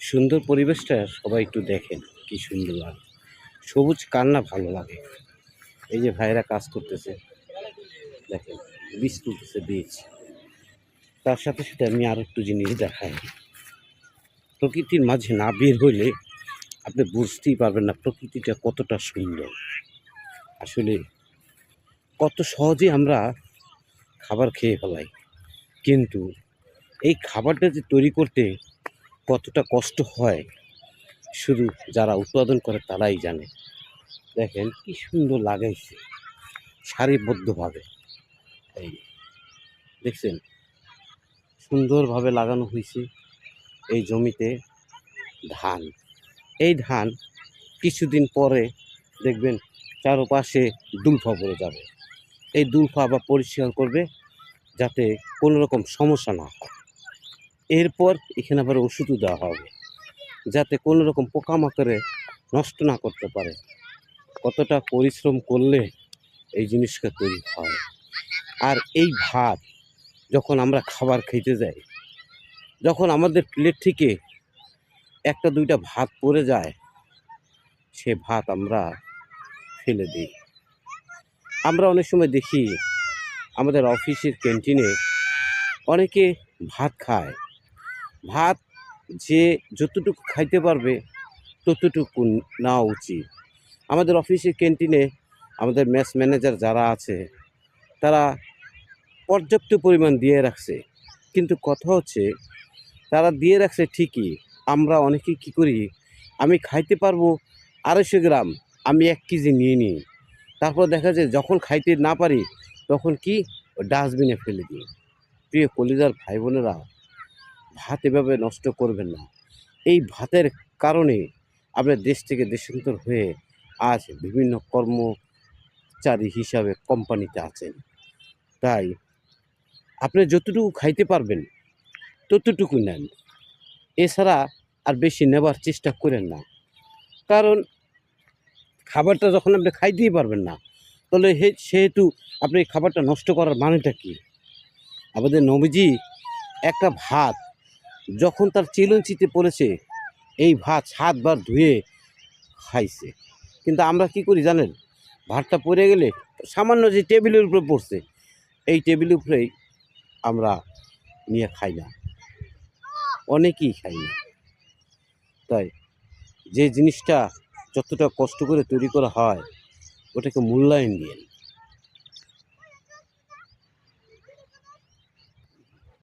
সুন্দর পরিবেশটা সবাই একটু দেখেন, কি সুন্দর লাগে। সবুজ কান্না ভালো লাগে। এই যে ভাইরা কাজ করতেছে, দেখেন, বীজ তুলতেছে, বীজ। তার সাথে সাথে আমি আর একটু জিনিস দেখাই। প্রকৃতির মাঝে না বের হইলে আপনি বুঝতেই পারবেন না প্রকৃতিটা কতটা সুন্দর। আসলে কত সহজে আমরা খাবার খেয়ে ফেলাই। কিন্তু এই খাবারটা যে তৈরি করতে কতটা কষ্ট হয় শুধু যারা উৎপাদন করে তারাই জানে। দেখেন কি সুন্দর লাগাইছে সারিবদ্ধভাবে। এই দেখছেন? সুন্দরভাবে লাগানো হয়েছে এই জমিতে ধান। এই ধান কিছুদিন পরে দেখবেন চারপাশে দুলফা পড়ে যাবে। এই দুলফা আবার পরিষ্কার করবে যাতে কোনো রকম সমস্যা না হয়। এরপর এখানে আবার ওষুধও দেওয়া হবে। যাতে কোনো রকম পোকামাকড়ে নষ্ট না করতে পারে। কতটা পরিশ্রম করলে এই জিনিসটা তৈরি হয়। আর এই ভাত যখন আমরা খাবার খেতে যাই, যখন আমাদের প্লেট থেকে একটা দুইটা ভাত পড়ে যায়, সে ভাত আমরা ফেলে দিই। আমরা অনেক সময় দেখি আমাদের অফিসের ক্যান্টিনে অনেকে ভাত খায়। ভাত যে যতটুকু খাইতে পারবে ততটুকু নেওয়া উচিত। আমাদের অফিসের ক্যান্টিনে আমাদের মেস ম্যানেজার যারা আছে, তারা পর্যাপ্ত পরিমাণ দিয়ে রাখছে। কিন্তু কথা হচ্ছে, তারা দিয়ে রাখছে ঠিকই। আমরা অনেকে কি করি, আমি খাইতে পারব আড়াইশো গ্রাম, আমি এক কেজি নিয়ে নিই। তারপর দেখা যায় যখন খাইতে না পারি, তখন কি? ডাস্টবিনে ফেলে দিই। প্রিয় কলিজার ভাই বোনেরা ভাত এভাবে নষ্ট করবেন না। এই ভাতের কারণে আমরা দেশ থেকে দেশান্তর হয়ে আজ বিভিন্ন কর্মচারী হিসাবে কোম্পানিতে আছেন। তাই আপনি যতটুকু খাইতে পারবেন, ততটুকু নেন। এছাড়া আর বেশি নেবার চেষ্টা করেন না। কারণ খাবারটা যখন আপনি খাইতেই পারবেন না, তাহলে হে- সেহেতু আপনি খাবারটা নষ্ট করার মানেটা কি? আমাদের নবীজি একটা ভাত যখন তার চিলঞ্চিতে পড়েছে, এই ভাত সাতবার ধুয়ে খাইছে। কিন্তু আমরা কি করি জানেন? ভাতটা পড়ে গেলে সামান্য যে টেবিলের উপরে পড়ছে, এই টেবিলের উপরেই আমরা নিয়ে খাই না। অনেকেই খাই না। তাই যে জিনিসটা যতটা কষ্ট করে তৈরি করা হয়, ওটাকে মূল্যায়ন দিন